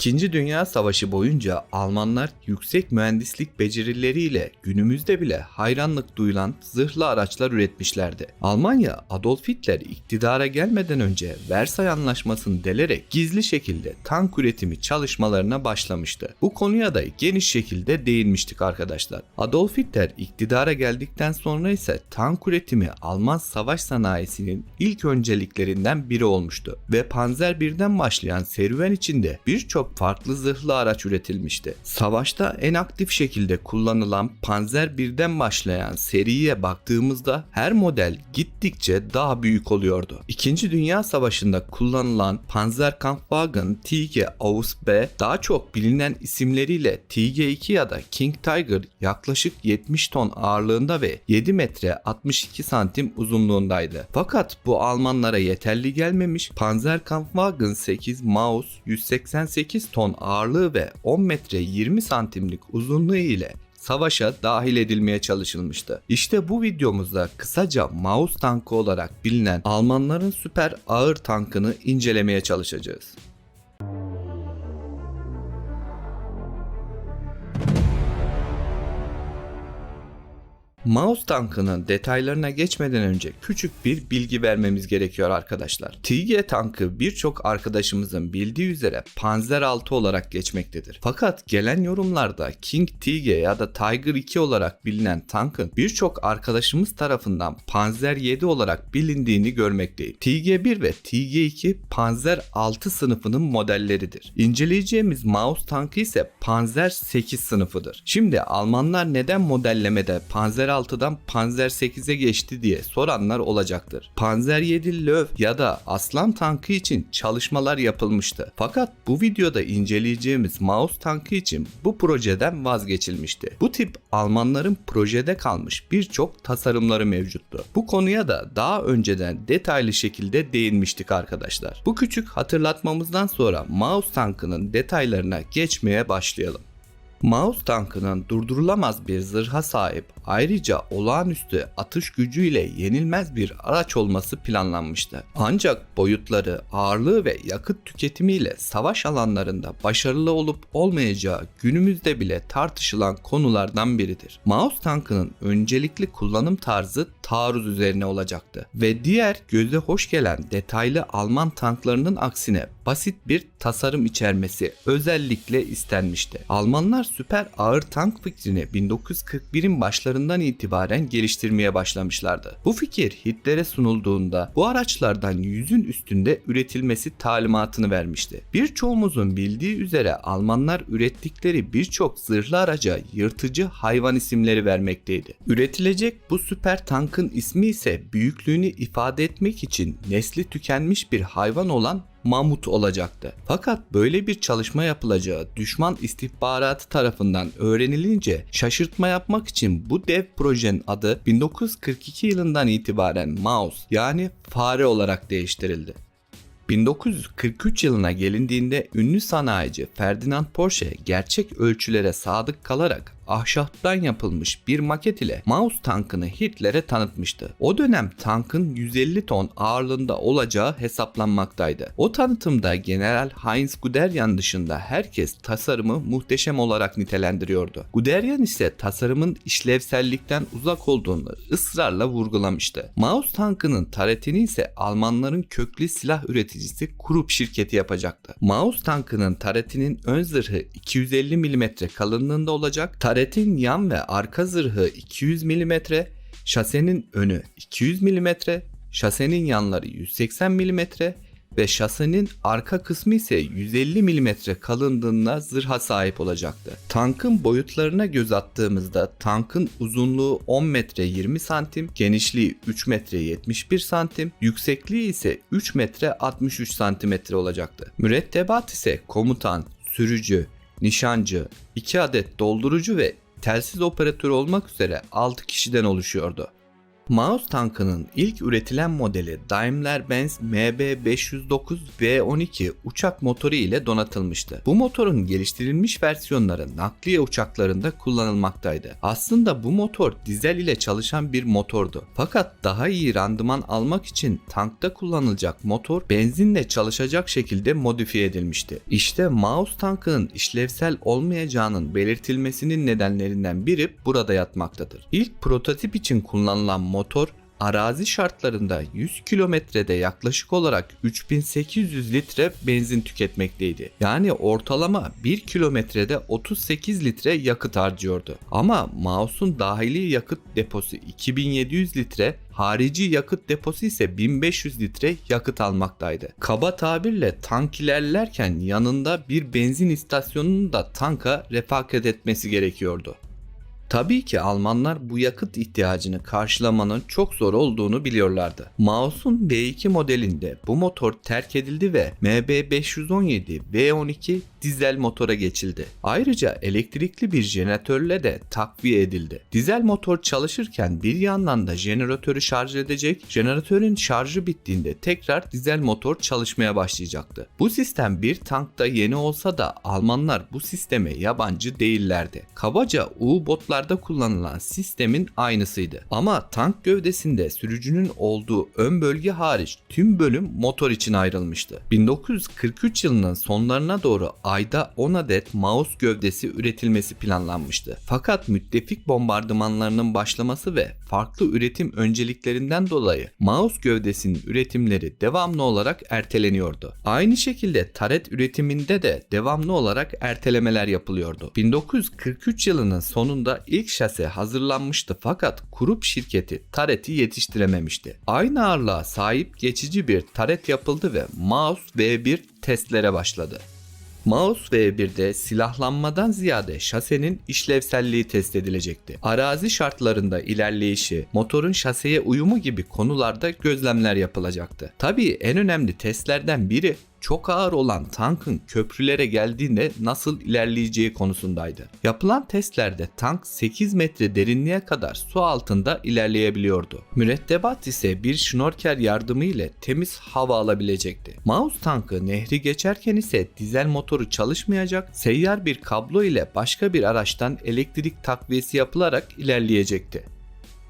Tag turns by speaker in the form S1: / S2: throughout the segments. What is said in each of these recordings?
S1: İkinci Dünya Savaşı boyunca Almanlar yüksek mühendislik becerileriyle günümüzde bile hayranlık duyulan zırhlı araçlar üretmişlerdi. Almanya Adolf Hitler iktidara gelmeden önce Versay Anlaşması'nı delerek gizli şekilde tank üretimi çalışmalarına başlamıştı. Bu konuya da geniş şekilde değinmiştik arkadaşlar. Adolf Hitler iktidara geldikten sonra ise tank üretimi Alman savaş sanayisinin ilk önceliklerinden biri olmuştu ve Panzer 1'den başlayan serüven içinde birçok farklı zırhlı araç üretilmişti. Savaşta en aktif şekilde kullanılan Panzer 1'den başlayan seriye baktığımızda her model gittikçe daha büyük oluyordu. İkinci Dünya Savaşı'nda kullanılan Panzerkampfwagen TG Aus B daha çok bilinen isimleriyle TG2 ya da King Tiger yaklaşık 70 ton ağırlığında ve 7 metre 62 santim uzunluğundaydı. Fakat bu Almanlara yeterli gelmemiş Panzerkampfwagen 8 Maus 188 ton ağırlığı ve 10 metre 20 santimlik uzunluğu ile savaşa dahil edilmeye çalışılmıştı. İşte bu videomuzda kısaca Maus tankı olarak bilinen Almanların süper ağır tankını incelemeye çalışacağız. Maus tankının detaylarına geçmeden önce küçük bir bilgi vermemiz gerekiyor arkadaşlar. TG tankı birçok arkadaşımızın bildiği üzere Panzer 6 olarak geçmektedir. Fakat gelen yorumlarda King TG ya da Tiger 2 olarak bilinen tankın birçok arkadaşımız tarafından Panzer 7 olarak bilindiğini görmekteyim. TG1 ve TG2 Panzer 6 sınıfının modelleridir. İnceleyeceğimiz Maus tankı ise Panzer 8 sınıfıdır. Şimdi Almanlar neden modellemede Panzer 6'dan Panzer 8'e geçti diye soranlar olacaktır. Panzer 7 Löw ya da Aslan tankı için çalışmalar yapılmıştı. Fakat bu videoda inceleyeceğimiz Maus tankı için bu projeden vazgeçilmişti. Bu tip Almanların projede kalmış birçok tasarımları mevcuttu. Bu konuya da daha önceden detaylı şekilde değinmiştik arkadaşlar. Bu küçük hatırlatmamızdan sonra Maus tankının detaylarına geçmeye başlayalım. Maus tankının durdurulamaz bir zırha sahip ayrıca olağanüstü atış gücüyle yenilmez bir araç olması planlanmıştı. Ancak boyutları, ağırlığı ve yakıt tüketimiyle savaş alanlarında başarılı olup olmayacağı günümüzde bile tartışılan konulardan biridir. Maus tankının öncelikli kullanım tarzı taarruz üzerine olacaktı ve diğer göze hoş gelen detaylı Alman tanklarının aksine basit bir tasarım içermesi özellikle istenmişti. Almanlar süper ağır tank fikrini 1941'in başlarından itibaren geliştirmeye başlamışlardı. Bu fikir Hitler'e sunulduğunda bu araçlardan yüzün üstünde üretilmesi talimatını vermişti. Birçoğumuzun bildiği üzere Almanlar ürettikleri birçok zırhlı araca yırtıcı hayvan isimleri vermekteydi. Üretilecek bu süper tankın ismi ise büyüklüğünü ifade etmek için nesli tükenmiş bir hayvan olan mamut olacaktı. Fakat böyle bir çalışma yapılacağı düşman istihbaratı tarafından öğrenilince şaşırtma yapmak için bu dev projenin adı 1942 yılından itibaren Maus yani fare olarak değiştirildi. 1943 yılına gelindiğinde ünlü sanayici Ferdinand Porsche gerçek ölçülere sadık kalarak ahşaptan yapılmış bir maket ile Maus tankını Hitler'e tanıtmıştı. O dönem tankın 150 ton ağırlığında olacağı hesaplanmaktaydı. O tanıtımda General Heinz Guderian dışında herkes tasarımı muhteşem olarak nitelendiriyordu. Guderian ise tasarımın işlevsellikten uzak olduğunu ısrarla vurgulamıştı. Maus tankının taretini ise Almanların köklü silah üreticisi Krupp şirketi yapacaktı. Maus tankının taretinin ön zırhı 250 mm kalınlığında olacak, Taretin yan ve arka zırhı 200 mm, şasenin önü 200 mm, şasenin yanları 180 mm ve şasenin arka kısmı ise 150 mm kalınlığında zırha sahip olacaktı. Tankın boyutlarına göz attığımızda tankın uzunluğu 10 metre 20 santim, genişliği 3 metre 71 santim, yüksekliği ise 3 metre 63 santimetre olacaktı. Mürettebat ise komutan, sürücü, nişancı, 2 adet doldurucu ve telsiz operatörü olmak üzere 6 kişiden oluşuyordu. Maus tankının ilk üretilen modeli Daimler-Benz MB509 V12 uçak motoru ile donatılmıştı. Bu motorun geliştirilmiş versiyonları nakliye uçaklarında kullanılmaktaydı. Aslında bu motor dizel ile çalışan bir motordu. Fakat daha iyi randıman almak için tankta kullanılacak motor benzinle çalışacak şekilde modifiye edilmişti. İşte Maus tankının işlevsel olmayacağının belirtilmesinin nedenlerinden biri burada yatmaktadır. İlk prototip için kullanılan motor arazi şartlarında 100 kilometrede yaklaşık olarak 3800 litre benzin tüketmekteydi. Yani ortalama 1 kilometrede 38 litre yakıt harcıyordu. Ama Mouse'un dahili yakıt deposu 2700 litre, harici yakıt deposu ise 1500 litre yakıt almaktaydı. Kaba tabirle tank ilerlerken yanında bir benzin istasyonunun da tanka refakat etmesi gerekiyordu. Tabii ki Almanlar bu yakıt ihtiyacını karşılamanın çok zor olduğunu biliyorlardı. Mauss'un V2 modelinde bu motor terk edildi ve MB517 V12 dizel motora geçildi. Ayrıca elektrikli bir jeneratörle de takviye edildi. Dizel motor çalışırken bir yandan da jeneratörü şarj edecek, jeneratörün şarjı bittiğinde tekrar dizel motor çalışmaya başlayacaktı. Bu sistem bir tankta yeni olsa da Almanlar bu sisteme yabancı değillerdi. Kabaca U-botlarda kullanılan sistemin aynısıydı. Ama tank gövdesinde sürücünün olduğu ön bölge hariç tüm bölüm motor için ayrılmıştı. 1943 yılının sonlarına doğru ayda 10 adet Maus gövdesi üretilmesi planlanmıştı. Fakat müttefik bombardımanlarının başlaması ve farklı üretim önceliklerinden dolayı Maus gövdesinin üretimleri devamlı olarak erteleniyordu. Aynı şekilde taret üretiminde de devamlı olarak ertelemeler yapılıyordu. 1943 yılının sonunda ilk şase hazırlanmıştı fakat Krupp şirketi tareti yetiştirememişti. Aynı ağırlığa sahip geçici bir taret yapıldı ve Maus V1 testlere başladı. Maus V1'de silahlanmadan ziyade şasenin işlevselliği test edilecekti. Arazi şartlarında ilerleyişi, motorun şaseye uyumu gibi konularda gözlemler yapılacaktı. Tabii en önemli testlerden biri çok ağır olan tankın köprülere geldiğinde nasıl ilerleyeceği konusundaydı. Yapılan testlerde tank 8 metre derinliğe kadar su altında ilerleyebiliyordu. Mürettebat ise bir şnorkel yardımı ile temiz hava alabilecekti. Maus tankı nehri geçerken ise dizel motoru çalışmayacak, seyyar bir kablo ile başka bir araçtan elektrik takviyesi yapılarak ilerleyecekti.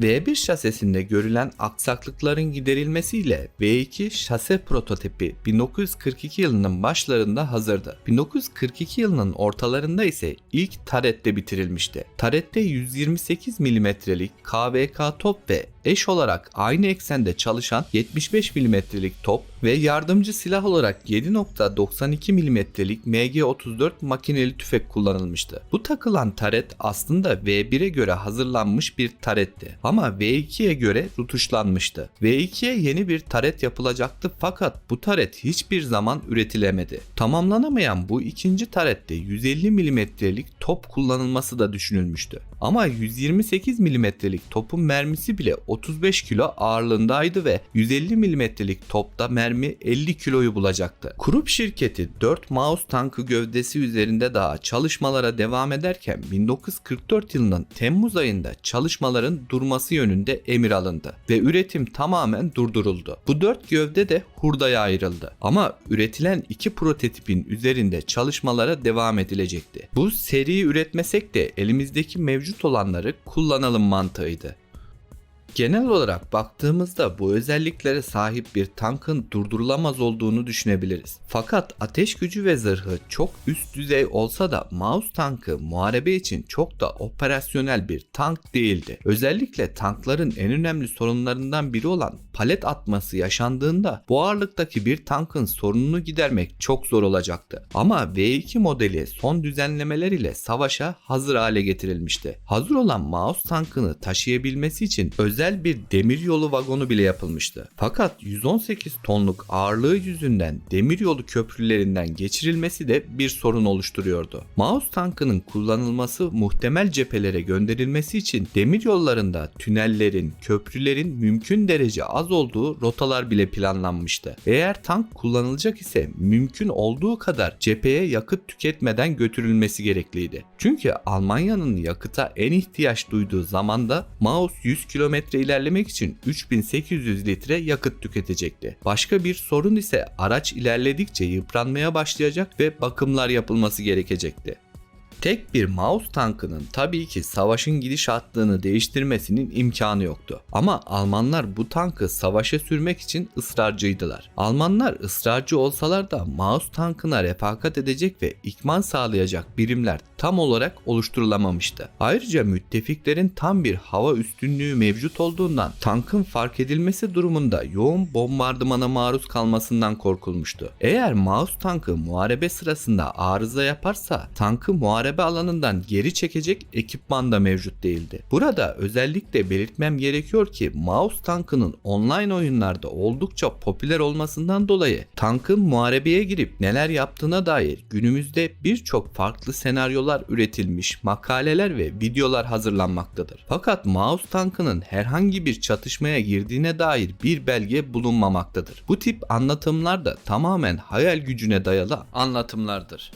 S1: V1 şasesinde görülen aksaklıkların giderilmesiyle V2 şase prototipi 1942 yılının başlarında hazırdı. 1942 yılının ortalarında ise ilk tarette bitirilmişti. Tarette 128 mm'lik KVK top ve eş olarak aynı eksende çalışan 75 mm'lik top ve yardımcı silah olarak 7.92 mm'lik MG34 makineli tüfek kullanılmıştı. Bu takılan taret aslında V1'e göre hazırlanmış bir taretti ama V2'ye göre rutuşlanmıştı. V2'ye yeni bir taret yapılacaktı fakat bu taret hiçbir zaman üretilemedi. Tamamlanamayan bu ikinci tarette 150 mm'lik top kullanılması da düşünülmüştü. Ama 128 mm'lik topun mermisi bile 35 kilo ağırlığındaydı ve 150 mm'lik topta mermi 50 kiloyu bulacaktı. Krupp şirketi 4 Maus tankı gövdesi üzerinde daha çalışmalara devam ederken 1944 yılının Temmuz ayında çalışmaların durması yönünde emir alındı ve üretim tamamen durduruldu. Bu 4 gövde de hurdaya ayrıldı. Ama üretilen iki prototipin üzerinde çalışmalara devam edilecekti. Bu seriyi üretmesek de elimizdeki mevcut olanları kullanalım mantığıydı. Genel olarak baktığımızda bu özelliklere sahip bir tankın durdurulamaz olduğunu düşünebiliriz. Fakat ateş gücü ve zırhı çok üst düzey olsa da Maus tankı muharebe için çok da operasyonel bir tank değildi. Özellikle tankların en önemli sorunlarından biri olan palet atması yaşandığında bu ağırlıktaki bir tankın sorununu gidermek çok zor olacaktı. Ama V2 modeli son düzenlemeler ile savaşa hazır hale getirilmişti. Hazır olan Maus tankını taşıyabilmesi için özel bir demiryolu vagonu bile yapılmıştı. Fakat 118 tonluk ağırlığı yüzünden demiryolu köprülerinden geçirilmesi de bir sorun oluşturuyordu. Maus tankının kullanılması muhtemel cephelere gönderilmesi için demiryollarında tünellerin, köprülerin mümkün derece az olduğu rotalar bile planlanmıştı. Eğer tank kullanılacak ise mümkün olduğu kadar cepheye yakıt tüketmeden götürülmesi gerekliydi. Çünkü Almanya'nın yakıta en ihtiyaç duyduğu zamanda Maus 100 kilometre kilometre ilerlemek için 3800 litre yakıt tüketecekti. Başka bir sorun ise araç ilerledikçe yıpranmaya başlayacak ve bakımlar yapılması gerekecekti. Tek bir Maus tankının tabii ki savaşın gidişatını değiştirmesinin imkanı yoktu. Ama Almanlar bu tankı savaşa sürmek için ısrarcıydılar. Almanlar ısrarcı olsalar da Maus tankına refakat edecek ve ikman sağlayacak birimler tam olarak oluşturulamamıştı. Ayrıca müttefiklerin tam bir hava üstünlüğü mevcut olduğundan tankın fark edilmesi durumunda yoğun bombardımana maruz kalmasından korkulmuştu. Eğer Maus tankı muharebe sırasında arıza yaparsa tankı muharebe alanından geri çekecek ekipman da mevcut değildi. Burada özellikle belirtmem gerekiyor ki Maus tankının online oyunlarda oldukça popüler olmasından dolayı tankın muharebeye girip neler yaptığına dair günümüzde birçok farklı senaryolar üretilmiş, makaleler ve videolar hazırlanmaktadır. Fakat Maus tankının herhangi bir çatışmaya girdiğine dair bir belge bulunmamaktadır. Bu tip anlatımlar da tamamen hayal gücüne dayalı anlatımlardır.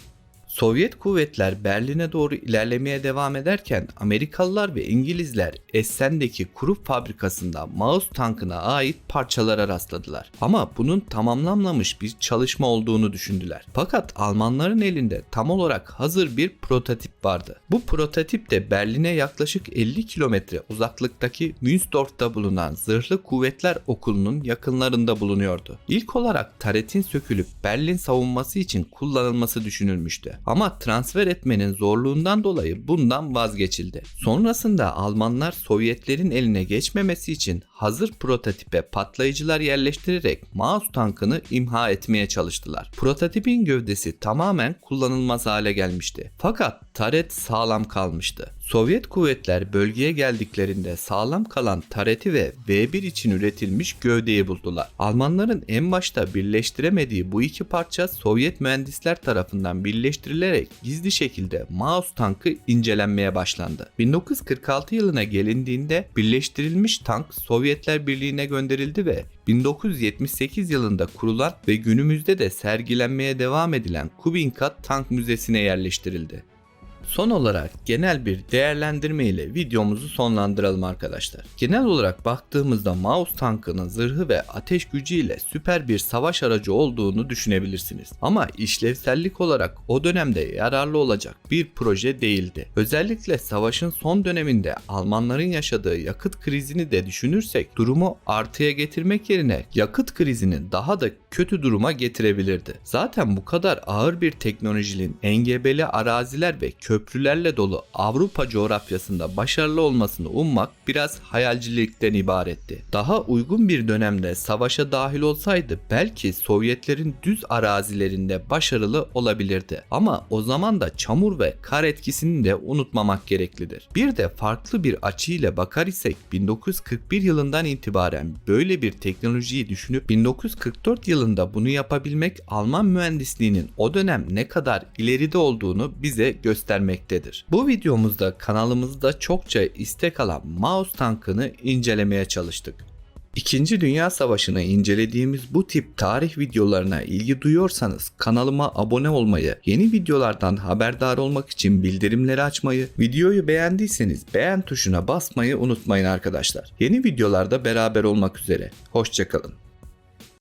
S1: Sovyet kuvvetler Berlin'e doğru ilerlemeye devam ederken Amerikalılar ve İngilizler Essen'deki Krupp fabrikasında Maus tankına ait parçalara rastladılar. Ama bunun tamamlanmamış bir çalışma olduğunu düşündüler. Fakat Almanların elinde tam olarak hazır bir prototip vardı. Bu prototip de Berlin'e yaklaşık 50 kilometre uzaklıktaki Münster'da bulunan Zırhlı Kuvvetler Okulu'nun yakınlarında bulunuyordu. İlk olarak taretin sökülüp Berlin savunması için kullanılması düşünülmüştü. Ama transfer etmenin zorluğundan dolayı bundan vazgeçildi. Sonrasında Almanlar Sovyetlerin eline geçmemesi için hazır prototipe patlayıcılar yerleştirerek Maus tankını imha etmeye çalıştılar. Prototipin gövdesi tamamen kullanılmaz hale gelmişti. Fakat taret sağlam kalmıştı. Sovyet kuvvetler bölgeye geldiklerinde sağlam kalan tareti ve V1 için üretilmiş gövdeyi buldular. Almanların en başta birleştiremediği bu iki parça Sovyet mühendisler tarafından birleştirilerek gizli şekilde Maus tankı incelenmeye başlandı. 1946 yılına gelindiğinde birleştirilmiş tank Sovyetler Birliği'ne gönderildi ve 1978 yılında kurulan ve günümüzde de sergilenmeye devam edilen Kubinka Tank Müzesi'ne yerleştirildi. Son olarak genel bir değerlendirme ile videomuzu sonlandıralım arkadaşlar. Genel olarak baktığımızda Maus tankının zırhı ve ateş gücü ile süper bir savaş aracı olduğunu düşünebilirsiniz. Ama işlevsellik olarak o dönemde yararlı olacak bir proje değildi. Özellikle savaşın son döneminde Almanların yaşadığı yakıt krizini de düşünürsek durumu artıya getirmek yerine yakıt krizini daha da kötü duruma getirebilirdi. Zaten bu kadar ağır bir teknolojinin engebeli araziler ve köprülerle dolu Avrupa coğrafyasında başarılı olmasını ummak biraz hayalcilikten ibaretti. Daha uygun bir dönemde savaşa dahil olsaydı belki Sovyetlerin düz arazilerinde başarılı olabilirdi. Ama o zaman da çamur ve kar etkisini de unutmamak gereklidir. Bir de farklı bir açıyla bakar isek 1941 yılından itibaren böyle bir teknolojiyi düşünüp 1944 yılında bunu yapabilmek Alman mühendisliğinin o dönem ne kadar ileride olduğunu bize göstermektedir. Bu videomuzda kanalımızda çokça istek alan Maus tankını incelemeye çalıştık. İkinci Dünya Savaşı'nı incelediğimiz bu tip tarih videolarına ilgi duyuyorsanız kanalıma abone olmayı, yeni videolardan haberdar olmak için bildirimleri açmayı, videoyu beğendiyseniz beğen tuşuna basmayı unutmayın arkadaşlar. Yeni videolarda beraber olmak üzere. Hoşçakalın.